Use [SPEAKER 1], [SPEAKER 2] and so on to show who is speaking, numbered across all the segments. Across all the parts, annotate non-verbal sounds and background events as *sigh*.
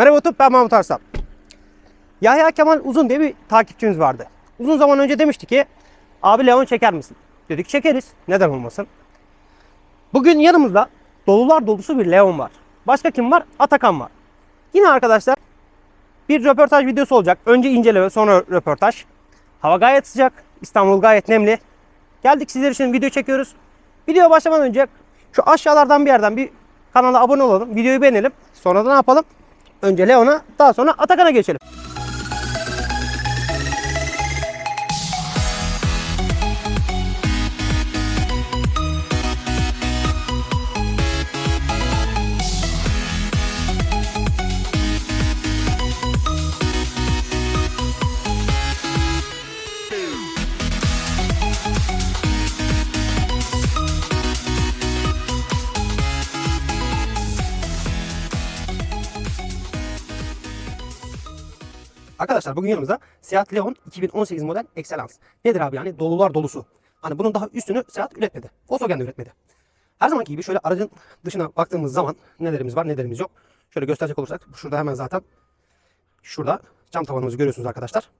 [SPEAKER 1] Merhaba YouTube ben Mahmut Arslan. Yahya Kemal Uzun diye bir takipçimiz vardı. Uzun zaman önce demişti ki abi Leon çeker misin? Dedik çekeriz. Neden olmasın? Bugün yanımızda dolular dolusu bir Leon var. Başka kim var? Atakan var. Yine arkadaşlar bir röportaj videosu olacak. Önce inceleme sonra röportaj. Hava gayet sıcak. İstanbul gayet nemli. Geldik sizler için video çekiyoruz. Video başlamadan önce şu aşağılardan bir yerden bir kanala abone olalım. Videoyu beğenelim. Sonra da ne yapalım? Önce Leon'a daha sonra Atakan'a geçelim. Arkadaşlar bugün yanımızda Seat Leon 2018 model Excellence. Nedir abi yani dolular dolusu. Hani bunun daha üstünü Seat üretmedi. Volkswagen de üretmedi. Her zamanki gibi şöyle aracın dışına baktığımız zaman nelerimiz var nelerimiz yok. Şöyle gösterecek olursak şurada hemen zaten şurada cam tavanımızı görüyorsunuz arkadaşlar.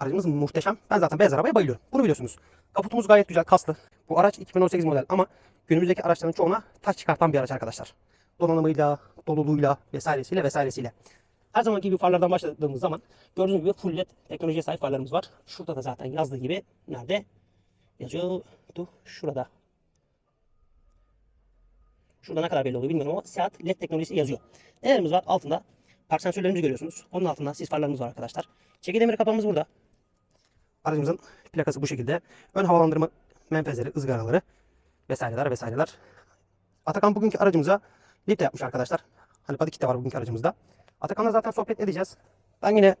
[SPEAKER 1] Aracımız muhteşem. Ben zaten beyaz arabaya bayılıyorum. Bunu biliyorsunuz. Kaputumuz gayet güzel kaslı. Bu araç 2018 model ama günümüzdeki araçların çoğuna taş çıkartan bir araç arkadaşlar. Donanımıyla, doluluğuyla vesairesiyle vesairesiyle. Her zamanki gibi farlardan başladığımız zaman gördüğünüz gibi full led teknolojiye sahip farlarımız var. Şurada da zaten yazdığı gibi nerede? Yazıyordu. Şurada. Şurada ne kadar belli oluyor bilmiyorum ama Seat led teknolojisi yazıyor. Nelerimiz var? Altında park sensörlerimizi görüyorsunuz. Onun altında sis farlarımız var arkadaşlar. Çeki demir kapağımız burada. Aracımızın plakası bu şekilde. Ön havalandırma menfezleri, ızgaraları vesaireler vesaireler. Atakan bugünkü aracımıza lip de yapmış arkadaşlar. Hani kit de var bugünkü aracımızda. Atakan'la zaten sohbet edeceğiz. Ben yine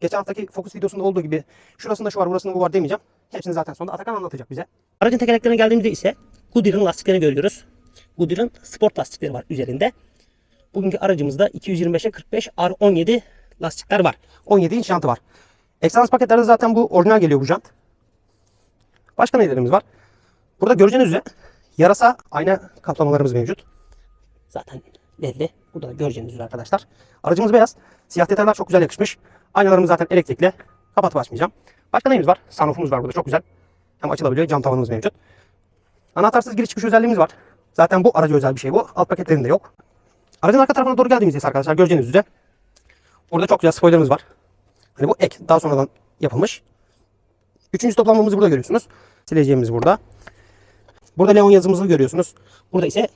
[SPEAKER 1] geçen haftaki Focus videosunda olduğu gibi şurasında şu var burasında bu var demeyeceğim. Hepsini zaten sonunda Atakan anlatacak bize. Aracın tekerleklerine geldiğimizde ise Goodyear'ın lastiklerini görüyoruz. Goodyear'ın sport lastikleri var üzerinde. Bugünkü aracımızda 225'e 45 R17 lastikler var. 17 inç jantı var. Excellence paketlerde zaten bu orijinal geliyor bu jant. Başka nelerimiz var? Burada göreceğiniz üzere yarasa ayna kaplamalarımız mevcut. Zaten belli. Burada da göreceğiniz üzere arkadaşlar. Aracımız beyaz. Siyah detaylar çok güzel yakışmış. Aynalarımız zaten elektrikli. Kapatıp açmayacağım. Başka neyimiz var? Sunroofumuz var burada çok güzel. Hem açılabiliyor. Cam tavanımız mevcut. Anahtarsız giriş çıkış özelliğimiz var. Zaten bu araca özel bir şey bu. Alt paketlerinde yok. Aracın arka tarafına doğru geldiğimizde arkadaşlar göreceğiniz üzere Orada çok güzel spoilerımız var. Hani bu ek daha sonradan yapılmış. Üçüncü toplamamızı burada görüyorsunuz. Sileceğimiz burada. Burada Leon yazımızı görüyorsunuz. Burada ise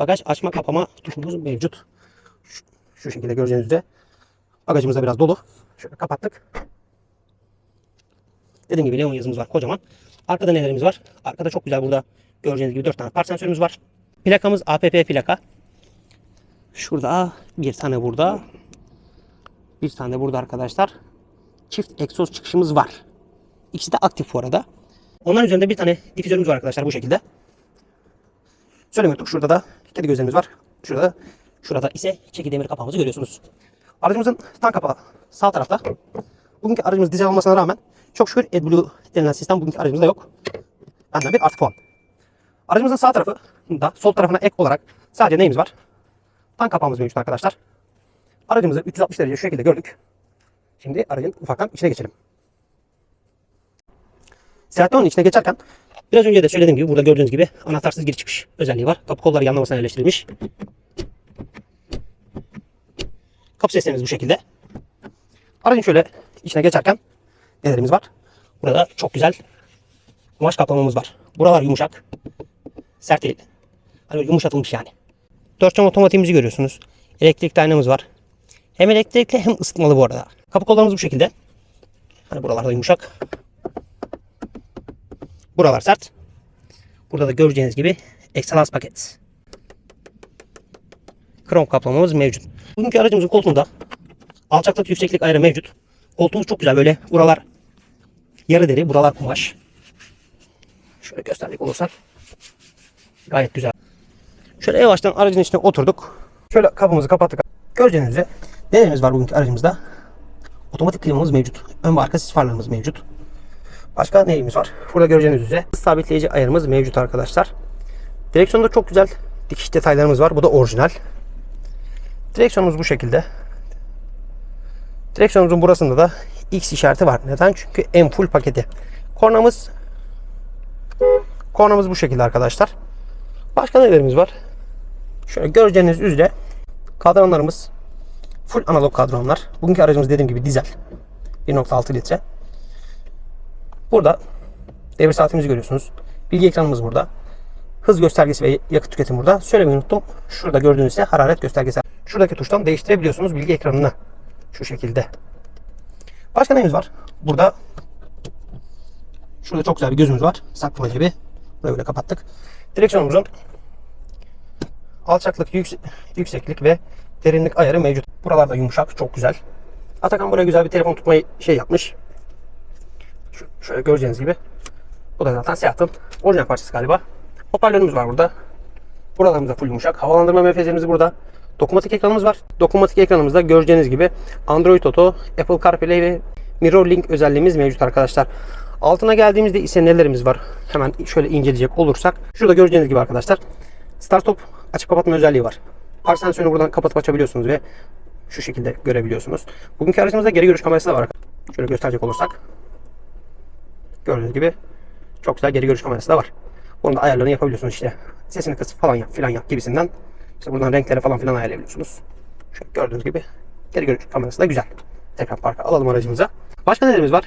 [SPEAKER 1] bagaj açma kapama tuşumuz mevcut. Şu, şu şekilde göreceğiniz üzere. Bagajımız da biraz dolu. Şöyle kapattık. Dediğim gibi Leon yazımız var kocaman. Arkada nelerimiz var? Arkada çok güzel burada göreceğiniz gibi 4 tane park sensörümüz var. Plakamız APP plaka. Şurada bir tane burada. Bir tane burada arkadaşlar. Çift egzoz çıkışımız var. İkisi de aktif bu arada. Onların üzerinde bir tane difüzörümüz var arkadaşlar bu şekilde. Söylemiyorduk. Şurada da kedi gözlerimiz var. Şurada şurada ise çeki demir kapağımızı görüyorsunuz. Aracımızın tan kapağı sağ tarafta. Bugünkü aracımız dizel olmasına rağmen çok şükür AdBlue denilen sistem bugünkü aracımızda yok. Benden bir artı puan. Aracımızın sağ tarafı da sol tarafına ek olarak sadece neyimiz var? Tan kapağımız mevcut arkadaşlar. Aracımızı 360 derece şu şekilde gördük. Şimdi aracın ufaktan içine geçelim. Seat Leon'un içine geçerken biraz önce de söylediğim gibi burada gördüğünüz gibi anahtarsız giriş çıkış özelliği var. Kapı kolları yanlamasına yerleştirilmiş. Kapı seslerimiz bu şekilde. Aracın şöyle içine geçerken nelerimiz var? Burada çok güzel kumaş kaplamamız var. Buralar yumuşak. Sert değil. Hani yumuşatılmış yani. Dört cam otomatiğimizi görüyorsunuz. Elektrikli aynamız var. Hem elektrikli hem ısıtmalı bu arada. Kapı kollarımız bu şekilde. Hani buralarda yumuşak. Buralar sert. Burada da göreceğiniz gibi Excellence paket. Krom kaplamamız mevcut. Bugünkü aracımızın koltuğunda alçaklık yükseklik ayarı mevcut. Koltuğumuz çok güzel böyle. Buralar yarı deri, buralar kumaş. Şöyle gösterdik olursak. Gayet güzel. Şöyle yavaştan aracın içine oturduk. Şöyle kapımızı kapattık. Göreceğiniz üzere nelerimiz var bugünkü aracımızda? Otomatik klimamız mevcut. Ön ve arka sis farlarımız mevcut. Başka neyimiz var? Burada göreceğiniz üzere sabitleyici ayarımız mevcut arkadaşlar. Direksiyonda çok güzel dikiş detaylarımız var. Bu da orijinal. Direksiyonumuz bu şekilde. Direksiyonumuzun burasında da X işareti var. Neden? Çünkü en full paketi. Kornamız kornamız bu şekilde arkadaşlar. Başka nelerimiz var? Şöyle göreceğiniz üzere kadranlarımız full analog kadranlar. Bugünkü aracımız dediğim gibi dizel. 1.6 litre. Burada devir saatimizi görüyorsunuz. Bilgi ekranımız burada. Hız göstergesi ve yakıt tüketimi burada. Söylemeyi unuttum. Şurada gördüğünüz ise hararet göstergesi. Şuradaki tuştan değiştirebiliyorsunuz bilgi ekranını. Şu şekilde. Başka neyimiz var? Burada şurada çok güzel bir gözümüz var. Saklama. Burayı böyle kapattık. Direksiyonumuzun alçaklık, yüksek, yükseklik ve derinlik ayarı mevcut. Buralarda yumuşak, çok güzel. Atakan buraya güzel bir telefon tutmayı şey yapmış. Şöyle göreceğiniz gibi. Bu da zaten Seat'ın orijinal parçası galiba. Hoparlörümüz var burada. Buralarımız da full yumuşak. Havalandırma menfezlerimiz burada. Dokunmatik ekranımız var. Dokunmatik ekranımızda göreceğiniz gibi Android Auto, Apple CarPlay ve MirrorLink özelliğimiz mevcut arkadaşlar. Altına geldiğimizde ise nelerimiz var? Hemen şöyle inceleyecek olursak. Şurada göreceğiniz gibi arkadaşlar. Start Stop açıp kapatma özelliği var. Park sensörünü buradan kapatıp açabiliyorsunuz ve şu şekilde görebiliyorsunuz. Bugünkü aracımızda geri görüş kamerası da var. Şöyle gösterecek olursak. Gördüğünüz gibi çok güzel geri görüş kamerası da var. Bunun da ayarlarını yapabiliyorsunuz işte. Sesini kıs falan yap filan yap gibisinden. İşte buradan renkleri falan filan ayarlayabiliyorsunuz. Şöyle gördüğünüz gibi geri görüş kamerası da güzel. Tekrar parka alalım aracımıza. Başka nelerimiz var?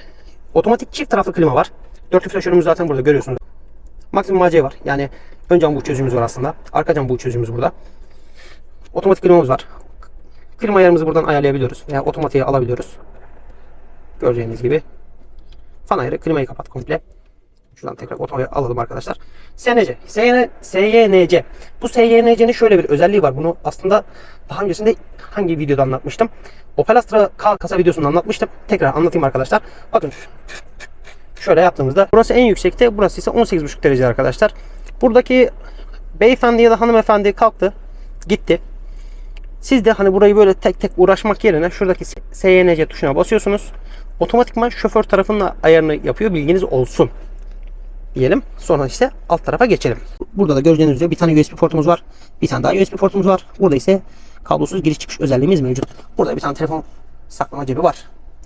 [SPEAKER 1] Otomatik çift taraflı klima var. Dörtlü flaşörümüz zaten burada görüyorsunuz. Maksimum AC var. Yani ön cam bu çözümümüz var aslında. Arka cam bu çözümümüz burada. Otomatik klimamız var. Klima ayarımızı buradan ayarlayabiliyoruz. Veya otomatiğe alabiliyoruz. Göreceğiniz gibi. Fan ayarı klimayı kapat komple. Şuradan tekrar otomaya alalım arkadaşlar. SNC. SN, SYNC. Bu SYNC'nin şöyle bir özelliği var. Bunu aslında daha öncesinde hangi videoda anlatmıştım? Opel Astra K kasa videosunda anlatmıştım. Tekrar anlatayım arkadaşlar. Bakın şöyle yaptığımızda burası en yüksekte burası ise 18,5 derece arkadaşlar. Buradaki beyefendi ya da hanımefendi kalktı gitti. Siz de hani burayı böyle tek tek uğraşmak yerine şuradaki SYNC tuşuna basıyorsunuz. Otomatikman şoför tarafının ayarını yapıyor. Bilginiz olsun. Diyelim. Sonra işte alt tarafa geçelim. Burada da göreceğiniz üzere bir tane USB portumuz var. Bir tane daha USB portumuz var. Burada ise kablosuz giriş çıkış özelliğimiz mevcut. Burada bir tane telefon saklama cebi var.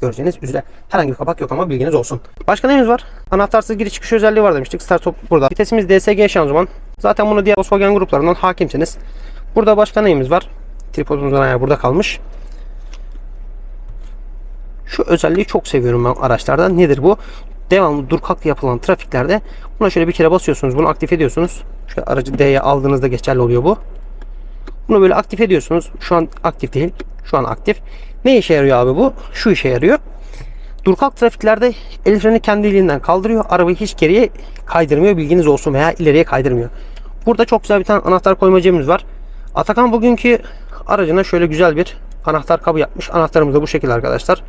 [SPEAKER 1] Göreceğiniz üzere herhangi bir kapak yok ama bilginiz olsun. Başka neyimiz var? Anahtarsız giriş çıkış özelliği var demiştik. Start stop burada. Vitesimiz DSG şanzıman. Zaten bunu diğer Volkswagen gruplarından hakimsiniz. Burada başka neyimiz var? Tripodumuzun ayağı burada kalmış. Özelliği çok seviyorum ben araçlarda. Nedir bu? Devamlı dur kalk yapılan trafiklerde buna şöyle bir kere basıyorsunuz. Bunu aktif ediyorsunuz. Şöyle aracı D'ye aldığınızda geçerli oluyor bu. Bunu böyle aktif ediyorsunuz. Şu an aktif değil. Şu an aktif. Ne işe yarıyor abi bu? Şu işe yarıyor. Dur kalk trafiklerde el freni kendiliğinden kaldırıyor. Arabayı hiç geriye kaydırmıyor. Bilginiz olsun veya ileriye kaydırmıyor. Burada çok güzel bir tane anahtar koyma cebimiz var. Atakan bugünkü aracına şöyle güzel bir anahtar kabı yapmış. Anahtarımız da bu şekilde arkadaşlar.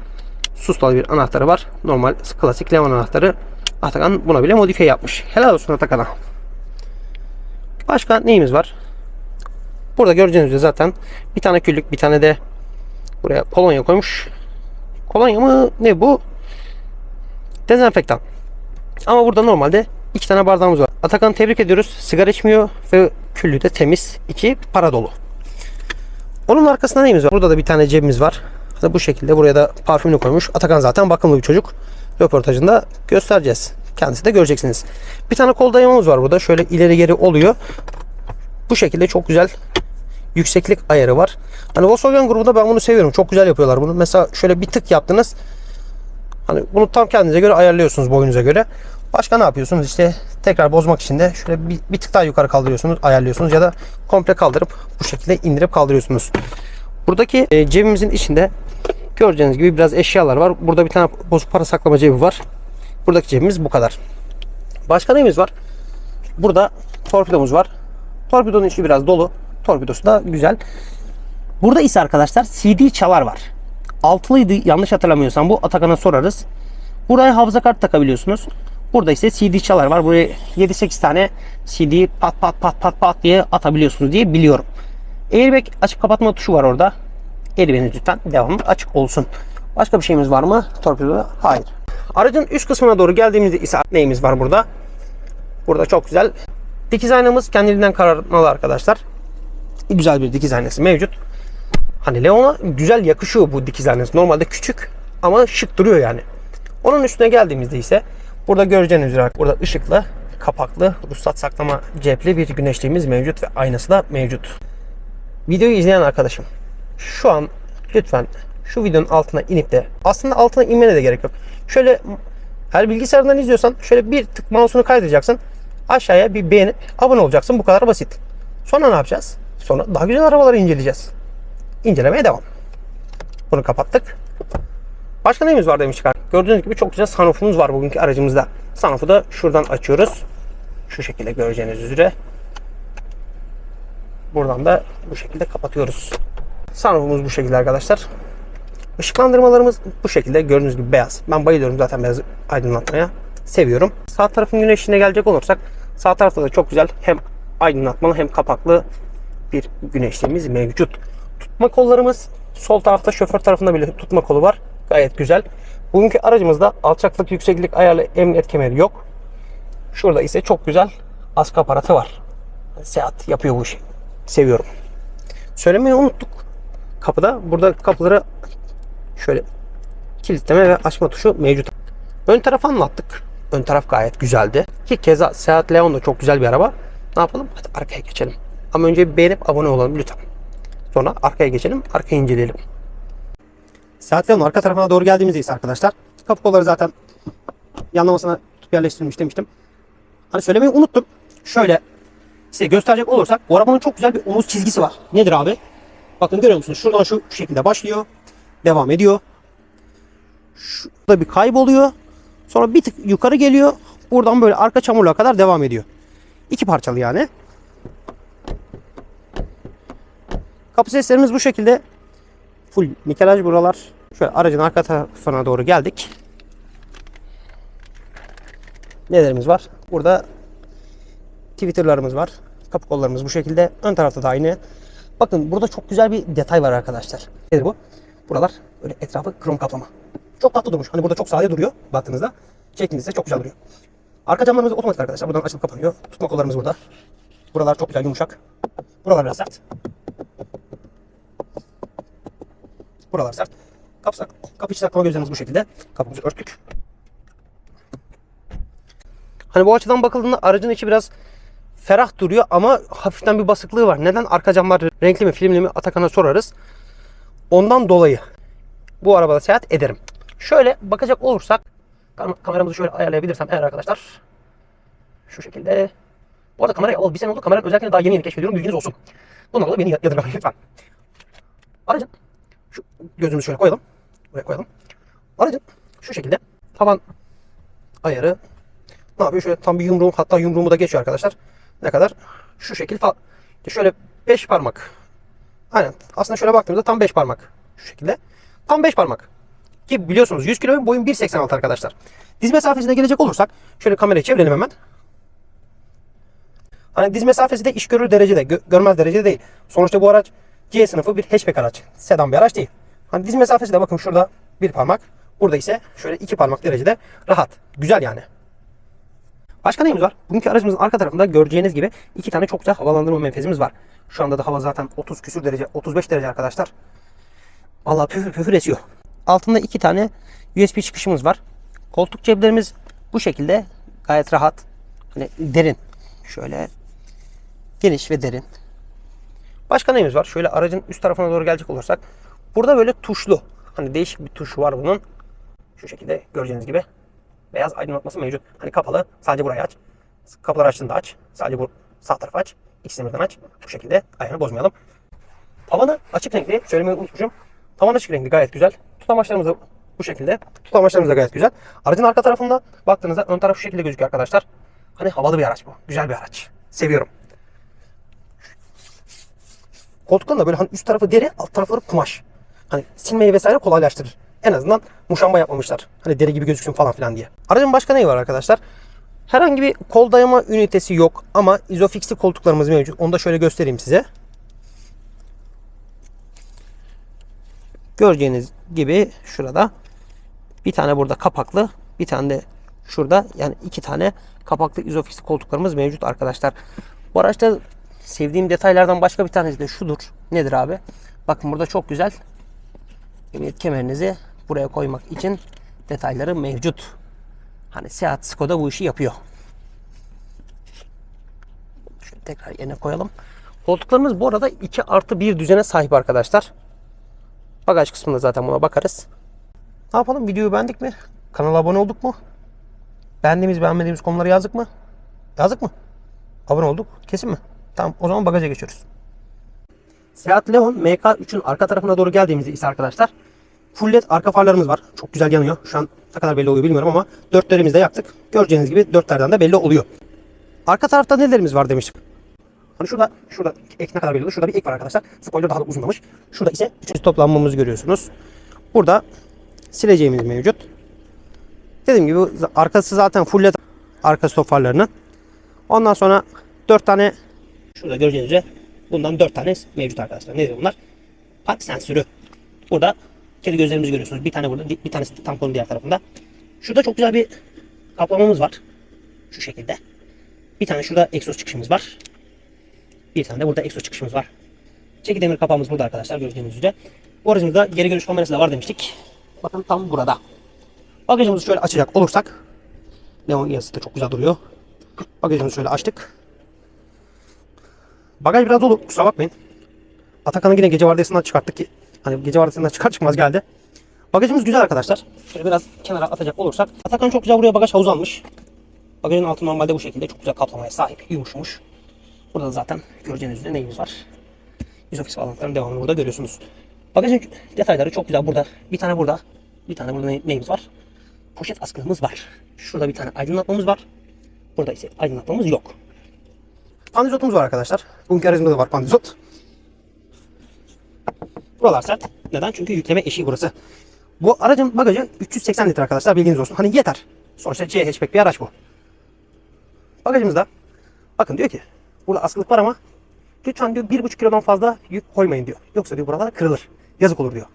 [SPEAKER 1] Sustalı bir anahtarı var. Normal klasik Levan anahtarı. Atakan buna bile modifiye yapmış. Helal olsun Atakan'a. Başka neyimiz var? Burada göreceğiniz üzere zaten bir tane küllük bir tane de buraya kolonya koymuş. Kolonya mı? Ne bu? Dezenfektan. Ama burada normalde iki tane bardağımız var. Atakan'ı tebrik ediyoruz. Sigara içmiyor ve küllü de temiz. iki para dolu. Onun arkasında neyimiz var? Burada da bir tane cebimiz var. Hani bu şekilde buraya da parfümünü koymuş. Atakan zaten bakımlı bir çocuk. Röportajında göstereceğiz. Kendisi de göreceksiniz. Bir tane kol dayamamız var burada. Şöyle ileri geri oluyor. Bu şekilde çok güzel yükseklik ayarı var. Hani Volkswagen grubunda ben bunu seviyorum. Çok güzel yapıyorlar bunu. Mesela şöyle bir tık yaptınız. Hani bunu tam kendinize göre ayarlıyorsunuz boyunuza göre. Başka ne yapıyorsunuz? İşte tekrar bozmak için de şöyle bir, bir tık daha yukarı kaldırıyorsunuz, ayarlıyorsunuz ya da komple kaldırıp bu şekilde indirip kaldırıyorsunuz. Buradaki e, cebimizin içinde göreceğiniz gibi biraz eşyalar var. Burada bir tane bozuk para saklama cebi var. Buradaki cebimiz bu kadar. Başka neyimiz var? Burada torpidomuz var. Torpidonun içi biraz dolu. Torpidosu da güzel. Burada ise arkadaşlar CD çalar var. Altılıydı yanlış hatırlamıyorsam bu Atakan'a sorarız. Buraya hafıza kart takabiliyorsunuz. Burada ise CD çalar var. Buraya 7-8 tane CD pat pat pat pat pat diye atabiliyorsunuz diye biliyorum. Airbag açıp kapatma tuşu var orada. Airbag'iniz lütfen devamlı açık olsun. Başka bir şeyimiz var mı? Torpidoda? Hayır. Aracın üst kısmına doğru geldiğimizde ise neyimiz var burada? Burada çok güzel. Dikiz aynamız kendiliğinden kararmalı arkadaşlar. Güzel bir dikiz aynası mevcut. Hani Leon'a güzel yakışıyor bu dikiz aynası. Normalde küçük ama şık duruyor yani. Onun üstüne geldiğimizde ise burada göreceğiniz üzere burada ışıklı, kapaklı, ruhsat saklama cepli bir güneşliğimiz mevcut ve aynası da mevcut. Videoyu izleyen arkadaşım şu an lütfen şu videonun altına inip de aslında altına inmene de gerek yok. Şöyle her bilgisayardan izliyorsan şöyle bir tık mouse'unu kaydıracaksın. Aşağıya bir beğenip abone olacaksın. Bu kadar basit. Sonra ne yapacağız? Sonra daha güzel arabaları inceleyeceğiz. İncelemeye devam. Bunu kapattık. Başka neyimiz var demiştik. Gördüğünüz gibi çok güzel sunroofumuz var bugünkü aracımızda. Sunroof'u da şuradan açıyoruz. Şu şekilde göreceğiniz üzere. Buradan da bu şekilde kapatıyoruz. Sunroofumuz bu şekilde arkadaşlar. Işıklandırmalarımız bu şekilde gördüğünüz gibi beyaz. Ben bayılıyorum zaten beyaz aydınlatmaya. Seviyorum. Sağ tarafın güneşine gelecek olursak sağ tarafta da çok güzel hem aydınlatmalı hem kapaklı bir güneşliğimiz mevcut. Tutma kollarımız sol tarafta şoför tarafında bile tutma kolu var. Gayet güzel. Bugünkü aracımızda alçaklık yükseklik ayarlı emniyet kemeri yok. Şurada ise çok güzel askı aparatı var. Seat yapıyor bu işi. Seviyorum. Söylemeyi unuttuk. Kapıda burada kapıları şöyle kilitleme ve açma tuşu mevcut. Ön tarafı anlattık. Ön taraf gayet güzeldi. Ki keza Seat Leon da çok güzel bir araba. Ne yapalım? Hadi arkaya geçelim. Ama önce beğenip abone olalım lütfen. Sonra arkaya geçelim. Arkayı inceleyelim. Seat Leon arka tarafına doğru geldiğimizde ise arkadaşlar kapı kolları zaten yanlamasına yerleştirilmiş demiştim. Hani söylemeyi unuttum. Şöyle size gösterecek olursak bu arabanın çok güzel bir omuz çizgisi var. Nedir abi? Bakın görüyor musunuz? Şuradan şu şekilde başlıyor. Devam ediyor. Şurada bir kayboluyor. Sonra bir tık yukarı geliyor. Buradan böyle arka çamurluğa kadar devam ediyor. İki parçalı yani. Kapı seslerimiz bu şekilde. Full nikelaj buralar. Şöyle aracın arka tarafına doğru geldik. Nelerimiz var? Burada Twitter'larımız var. Kapı kollarımız bu şekilde. Ön tarafta da aynı. Bakın burada çok güzel bir detay var arkadaşlar. Nedir bu? Buralar böyle etrafı krom kaplama. Çok tatlı durmuş. Hani burada çok sade duruyor baktığınızda. Çektiğinizde çok güzel duruyor. Arka camlarımız otomatik arkadaşlar. Buradan açılıp kapanıyor. Tutma kollarımız burada. Buralar çok güzel yumuşak. Buralar biraz sert. Buralar sert. Kapı, sak- kapı içi saklama gözlerimiz bu şekilde. Kapımızı örttük. Hani bu açıdan bakıldığında aracın içi biraz ferah duruyor ama hafiften bir basıklığı var. Neden? Arka camlar renkli mi filmli mi Atakan'a sorarız. Ondan dolayı bu arabada seyahat ederim. Şöyle bakacak olursak kam- kameramızı şöyle ayarlayabilirsem eğer arkadaşlar şu şekilde bu arada kamerayı al bir sene oldu kameranın özellikle daha yeni yeni keşfediyorum bilginiz olsun. Bundan dolayı beni yadırgamayın *laughs* lütfen. Aracın şu gözümüzü şöyle koyalım. Buraya koyalım. Aracın şu şekilde tavan ayarı ne yapıyor? Şöyle tam bir yumruğum hatta yumruğumu da geçiyor arkadaşlar. Ne kadar? Şu şekil fa- işte şöyle 5 parmak. Aynen. Aslında şöyle baktığımızda tam 5 parmak. Şu şekilde. Tam 5 parmak. Ki biliyorsunuz 100 kilo boyum 1.86 arkadaşlar. Diz mesafesine gelecek olursak şöyle kamerayı çevirelim hemen. Hani diz mesafesi de iş görür derecede, gö- görmez derecede değil. Sonuçta bu araç C sınıfı bir hatchback araç. Sedan bir araç değil. Hani diz mesafesi de bakın şurada bir parmak. Burada ise şöyle iki parmak derecede rahat. Güzel yani. Başka neyimiz var? Bugünkü aracımızın arka tarafında göreceğiniz gibi iki tane çok güzel havalandırma menfezimiz var. Şu anda da hava zaten 30 küsür derece, 35 derece arkadaşlar. Vallahi püfür püfür esiyor. Altında iki tane USB çıkışımız var. Koltuk ceplerimiz bu şekilde gayet rahat. Hani derin. Şöyle geniş ve derin. Başka neyimiz var? Şöyle aracın üst tarafına doğru gelecek olursak. Burada böyle tuşlu. Hani değişik bir tuşu var bunun. Şu şekilde göreceğiniz gibi. Beyaz aydınlatması mevcut. Hani kapalı. Sadece burayı aç. Kapıları açtığında aç. Sadece bu sağ tarafı aç. İkisini birden aç. Bu şekilde ayarını bozmayalım. Tavanı açık renkli. Söylemeyi unutmuşum. Tavan açık renkli gayet güzel. Tutamaçlarımız da bu şekilde. Tutamaçlarımız da gayet güzel. Aracın arka tarafında baktığınızda ön taraf şu şekilde gözüküyor arkadaşlar. Hani havalı bir araç bu. Güzel bir araç. Seviyorum. Koltukların da böyle hani üst tarafı deri, alt tarafları kumaş. Hani silmeyi vesaire kolaylaştırır. En azından muşamba yapmamışlar. Hani deri gibi gözüksün falan filan diye. Aracın başka neyi var arkadaşlar? Herhangi bir kol dayama ünitesi yok ama izofixli koltuklarımız mevcut. Onu da şöyle göstereyim size. Göreceğiniz gibi şurada bir tane burada kapaklı, bir tane de şurada yani iki tane kapaklı izofixli koltuklarımız mevcut arkadaşlar. Bu araçta sevdiğim detaylardan başka bir tanesi de şudur. Nedir abi? Bakın burada çok güzel emniyet kemerinizi buraya koymak için detayları mevcut. Hani Seat Skoda bu işi yapıyor. Şöyle tekrar yerine koyalım. Koltuklarımız bu arada 2 artı 1 düzene sahip arkadaşlar. Bagaj kısmında zaten buna bakarız. Ne yapalım? Videoyu beğendik mi? Kanala abone olduk mu? Beğendiğimiz beğenmediğimiz konuları yazdık mı? Yazdık mı? Abone olduk. Kesin mi? Tamam o zaman bagaja geçiyoruz. Seat Leon MK3'ün arka tarafına doğru geldiğimizde ise arkadaşlar full led arka farlarımız var. Çok güzel yanıyor. Şu an ne kadar belli oluyor bilmiyorum ama dörtlerimizi de yaktık. Göreceğiniz gibi dörtlerden de belli oluyor. Arka tarafta nelerimiz var demiştik. Hani şurada, şurada ek ne kadar belli oluyor? Şurada bir ek var arkadaşlar. Spoiler daha da uzunlamış. Şurada ise üçüncü toplanmamızı görüyorsunuz. Burada sileceğimiz mevcut. Dediğim gibi arkası zaten full led arka stop farlarının. Ondan sonra 4 tane şurada göreceğiniz üzere bundan 4 tane mevcut arkadaşlar. Nedir bunlar? Park sensörü. Burada kedi gözlerimizi görüyorsunuz. Bir tane burada, bir tanesi tamponun diğer tarafında. Şurada çok güzel bir kaplamamız var. Şu şekilde. Bir tane şurada egzoz çıkışımız var. Bir tane de burada egzoz çıkışımız var. Çeki demir kapağımız burada arkadaşlar gördüğünüz üzere. Bu aracımızda geri görüş kamerası da var demiştik. Bakın tam burada. Bagajımızı şöyle açacak olursak Leon yazısı da çok güzel duruyor. Bagajımızı şöyle açtık. Bagaj biraz dolu. Kusura bakmayın. Atakan'ı yine gece vardiyasından çıkarttık ki. Hani gece vardiyasından çıkar çıkmaz geldi. Bagajımız güzel arkadaşlar. Şöyle biraz kenara atacak olursak. Atakan çok güzel buraya bagaj havuzu almış. Bagajın altı normalde bu şekilde çok güzel kaplamaya sahip. Yumuşmuş. Burada da zaten göreceğiniz üzere neyimiz var. Yüzofis bağlantılarının devamını burada görüyorsunuz. Bagajın detayları çok güzel. Burada bir tane burada. Bir tane burada ne- neyimiz var? Poşet askımız var. Şurada bir tane aydınlatmamız var. Burada ise aydınlatmamız yok. Pandizotumuz var arkadaşlar. Bugünkü aracımda da var pandizot. Buralar sert. Neden? Çünkü yükleme eşiği burası. Bu aracın bagajı 380 litre arkadaşlar bilginiz olsun. Hani yeter. Sonuçta C hatchback bir araç bu. Bagajımızda bakın diyor ki burada askılık var ama lütfen diyor 1,5 kilodan fazla yük koymayın diyor. Yoksa diyor buralar kırılır. Yazık olur diyor.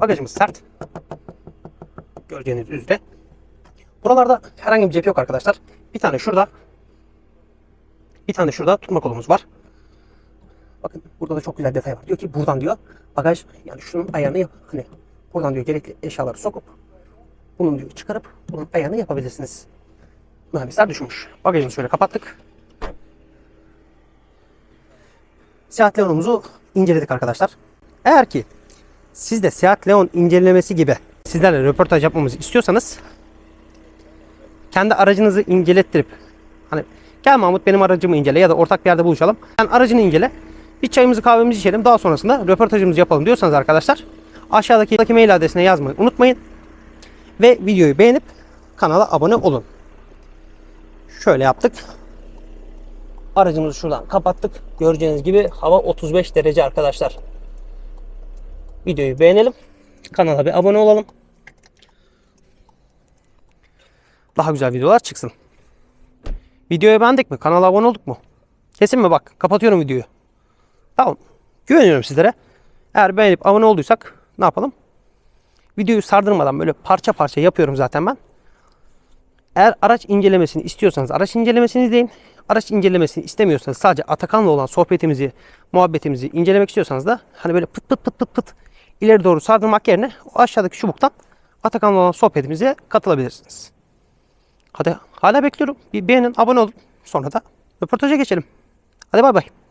[SPEAKER 1] Bagajımız sert. Göreceğiniz üzere. Buralarda herhangi bir cep yok arkadaşlar. Bir tane şurada. Bir tane şurada tutma kolumuz var. Bakın burada da çok güzel detay var. Diyor ki buradan diyor bagaj yani şunun ayarını yap. Hani buradan diyor gerekli eşyaları sokup bunun diyor çıkarıp bunun ayarını yapabilirsiniz. Mühendisler düşünmüş. Bagajımızı şöyle kapattık. Seat Leon'umuzu inceledik arkadaşlar. Eğer ki siz de Seat Leon incelemesi gibi sizlerle röportaj yapmamızı istiyorsanız kendi aracınızı incelettirip hani gel Mahmut benim aracımı incele ya da ortak bir yerde buluşalım. Sen aracını incele. Bir çayımızı kahvemizi içelim. Daha sonrasında röportajımızı yapalım diyorsanız arkadaşlar aşağıdaki mail adresine yazmayı unutmayın. Ve videoyu beğenip kanala abone olun. Şöyle yaptık. Aracımızı şuradan kapattık. Göreceğiniz gibi hava 35 derece arkadaşlar. Videoyu beğenelim. Kanala bir abone olalım. Daha güzel videolar çıksın. Videoyu beğendik mi? Kanala abone olduk mu? Kesin mi bak? Kapatıyorum videoyu. Tamam. Güveniyorum sizlere. Eğer beğenip abone olduysak ne yapalım? Videoyu sardırmadan böyle parça parça yapıyorum zaten ben. Eğer araç incelemesini istiyorsanız araç incelemesini izleyin. Araç incelemesini istemiyorsanız sadece Atakan'la olan sohbetimizi, muhabbetimizi incelemek istiyorsanız da hani böyle pıt pıt pıt pıt pıt ileri doğru sardırmak yerine o aşağıdaki çubuktan Atakan'la olan sohbetimize katılabilirsiniz. Hadi hala bekliyorum. Bir beğenin, abone olun. Sonra da röportaja geçelim. Hadi bay bay.